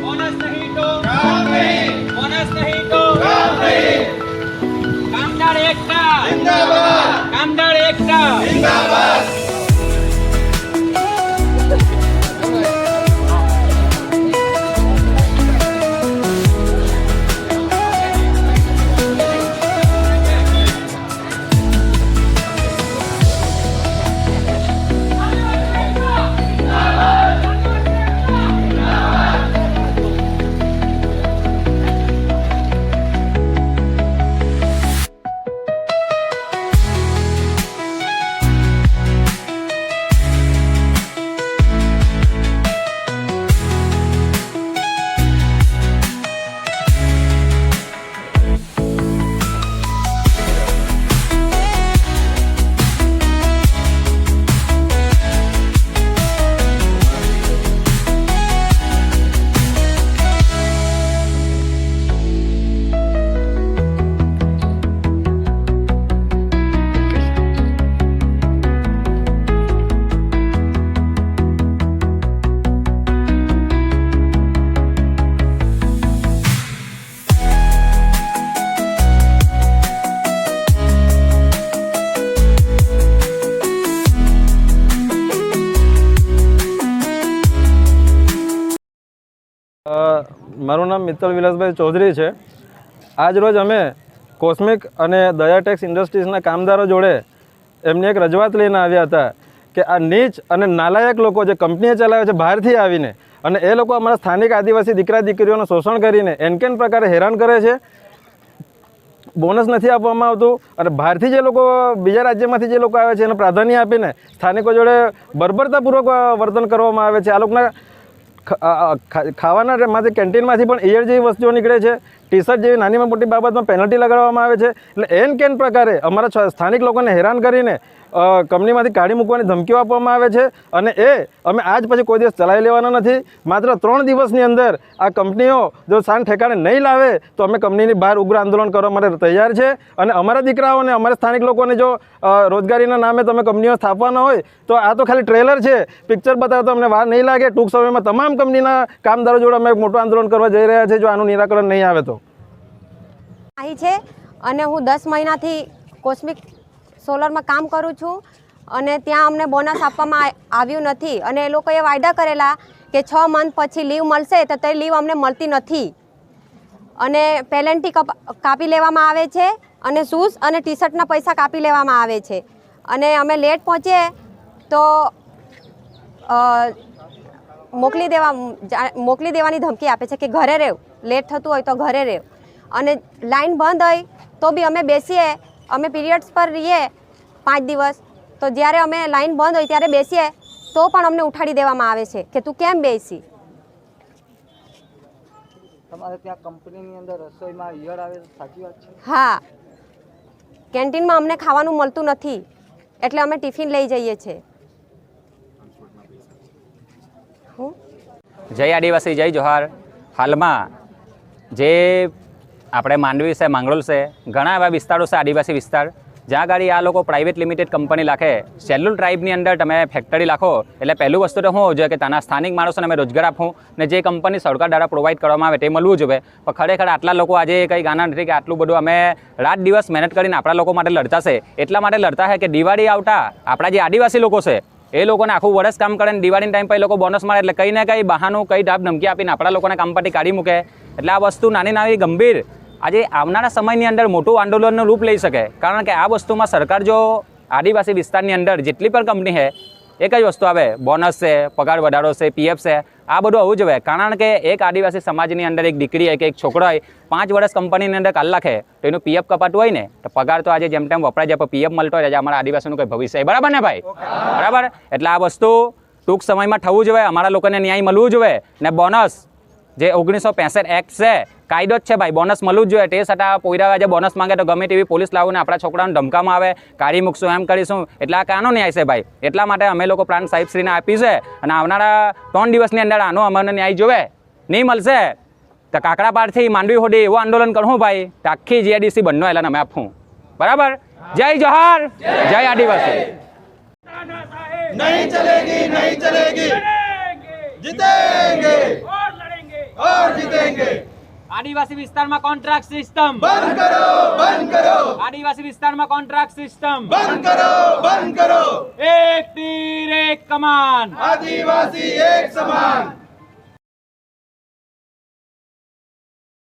Bonus નહીં તો bonus મારું નામ મિત્તલ વિલાસભાઈ ચૌધરી છે. આજ રોજ અમે કોસ્મિક અને દયાટેક્સ ઇન્ડસ્ટ્રીઝના કામદારો જોડે એમની એક રજૂઆત લઈને આવ્યા હતા કે આ નીચ અને નાલાયક લોકો જે કંપનીએ ચલાવે છે બહારથી આવીને અને એ લોકો અમારા સ્થાનિક આદિવાસી દીકરા દીકરીઓનું શોષણ કરીને એનકેન પ્રકારે હેરાન કરે છે. બોનસ નથી આપવામાં આવતું અને બહારથી જે લોકો બીજા રાજ્યમાંથી જે લોકો આવે છે એને પ્રાધાન્ય આપીને સ્થાનિકો જોડે બર્બરતાપૂર્વક વર્તન કરવામાં આવે છે. આ લોકોના ખાવાના માંથી કેન્ટીનમાંથી પણ એયર જેવી વસ્તુઓ નીકળે છે. ટી શર્ટ જેવી નાનીમાં મોટી બાબતમાં પેનલ્ટી લગાડવામાં આવે છે. એટલે એન કેન પ્રકારે અમારા સ્થાનિક લોકોને હેરાન કરીને કંપનીમાંથી કાઢી મૂકવાની ધમકીઓ આપવામાં આવે છે. અને એ અમે આજ પછી કોઈ દિવસ ચલાવી લેવાના નથી. માત્ર ત્રણ દિવસની અંદર આ કંપનીઓ જો શાન ઠેકાણે નહીં લાવે, તો અમે કંપનીની બહાર ઉગ્ર આંદોલન કરવા માટે તૈયાર છે. અને અમારા દીકરાઓને, અમારા સ્થાનિક લોકોને જો રોજગારીના નામે તમે કંપનીઓ સ્થાપવાના હોય, તો આ તો ખાલી ટ્રેલર છે. પિક્ચર બતાવે તો અમને વાર નહીં લાગે. ટૂંક સમયમાં તમામ કંપનીના કામદારો જોડે અમે મોટું આંદોલન કરવા જઈ રહ્યા છે, જો આનું નિરાકરણ નહીં આવે તો. અહીં છે અને હું દસ મહિનાથી કોસ્મિક સોલરમાં કામ કરું છું અને ત્યાં અમને બોનસ આપવામાં આવ્યું નથી. અને એ લોકોએ વાયદા કરેલા કે છ મંથ પછી લીવ મળશે તો તે લીવ અમને મળતી નથી. અને પેલેન્ટી કપ લેવામાં આવે છે અને શૂઝ અને ટી શર્ટના પૈસા કાપી લેવામાં આવે છે. અને અમે લેટ પહોંચીએ તો મોકલી દેવા મોકલી દેવાની ધમકી આપે છે કે ઘરે રહેવું લેટ થતું હોય તો ઘરે રહેવ અને લાઈન બંધ હોય તો બી અમે બેસીએ. અમે પીરિયડ્સ પર રહીએ પાંચ દિવસ. તો જ્યારે અમે લાઈન બંધ હોય ત્યારે બેસીએ તો પણ અમને ઉઠાડી દેવામાં આવે છે કે તું કેમ બેસી? તમારે ત્યાં કંપનીની અંદર રસોઈમાં ઈયળ આવે સાચી વાત છે? હા. કેન્ટીનમાં અમને ખાવાનું મળતું નથી. એટલે અમે ટિફિન લઈ જઈએ છીએ હું? જય આદિવાસી જય જોહાર. હાલમાં જે આપણે માંડવી છે, માંગરોળ છે, ઘણા એવા વિસ્તારો છે, આદિવાસી વિસ્તાર, જ્યાં ગાડી આ લોકો પ્રાઇવેટ લિમિટેડ કંપની લાખે. સેલ્યુલ ટ્રાઇબની અંદર તમે ફેક્ટરી લાખો, એટલે પહેલું વસ્તુ તો શું જોઈએ કે ત્યાંના સ્થાનિક માણસોને અમે રોજગાર આપું ને જે કંપની સરકાર દ્વારા પ્રોવાઈડ કરવામાં આવે તે મળવું જોઈએ. પણ ખરેખર આટલા લોકો આજે કંઈ ગાના નથી કે આટલું બધું અમે રાત દિવસ મહેનત કરીને આપણા લોકો માટે લડતા છે. એટલા માટે લડતા છે કે દિવાળી આવતા આપણા જે આદિવાસી લોકો છે એ લોકોને આખું વર્ષ કામ કરે ને દિવાળીના ટાઈમ પર એ લોકો બોનસ મળે એટલે કંઈ ને કંઈ બહાનું કંઈ ધાપ ધમકી આપીને આપણા લોકોને કામ પરથી કાઢી મૂકે. એટલે આ વસ્તુ નાની નાની ગંભીર આજે આવનારા સમયની અંદર મોટું આંદોલનનું રૂપ લઈ શકે. કારણ કે આ વસ્તુમાં સરકાર જો આદિવાસી વિસ્તારની અંદર જેટલી પણ કંપની છે એક જ વસ્તુ આવે બોનસ છે પગાર વધારો છે પીએફ છે આ બધું હોવું જોઈએ કારણ કે એક આદિવાસી સમાજની અંદર એક દીકરી હોય કે એક છોકરો હોય પાંચ વર્ષ કંપનીની અંદર કાલ લાખે તો એનું પીએફ કપાતું હોય ને તો પગાર તો આજે જેમ તેમ વપરાય જાય પણ પીએફ મળતો હોય આજે અમારા આદિવાસીનું કોઈ ભવિષ્ય બરાબર ને ભાઈ? બરાબર? એટલે આ વસ્તુ ટૂંક સમયમાં થવું જોઈએ અમારા લોકોને ન્યાય મળવું જોઈએ ને બોનસ જે ઓગણીસો પેંસઠ એક્ટ છે કાયદો જ છે ભાઈ બોનસ મળવું જ જોઈએ તે છતાં પોયરા જે બોનસ માંગે તો ગમે તેવી પોલીસ લાવીને આપણા છોકરાઓને ધમકામાં આવે કાઢી મૂકશું એમ કરીશું એટલે આ કાનો ન્યાય છે ભાઈ એટલા માટે અમે લોકો પ્રાંત સાહેબશ્રીને આપી છે અને આવનારા ત્રણ દિવસની અંદર આનો અમને ન્યાય જોવે નહીં મળશે તો કાકડા પારથી માંડવી હોડી એવું આંદોલન કરવું ભાઈ તો આખી જીઆઈડીસી બંને એલાને અમે આપવું બરાબર જય જોહાર જય આદિવાસી नहीं चलेगी नहीं चलेगी जीतेंगे और लड़ेंगे और जीतेंगे આદિવાસી વિસ્તારમાં કોન્ટ્રાક્ટ સિસ્ટમ બંધ કરો બંધ કરો. આદિવાસી વિસ્તારમાં કોન્ટ્રાક્ટ સિસ્ટમ બંધ કરો બંધ કરો. એક તીર એક કમાન. આદિવાસી એક સમાન.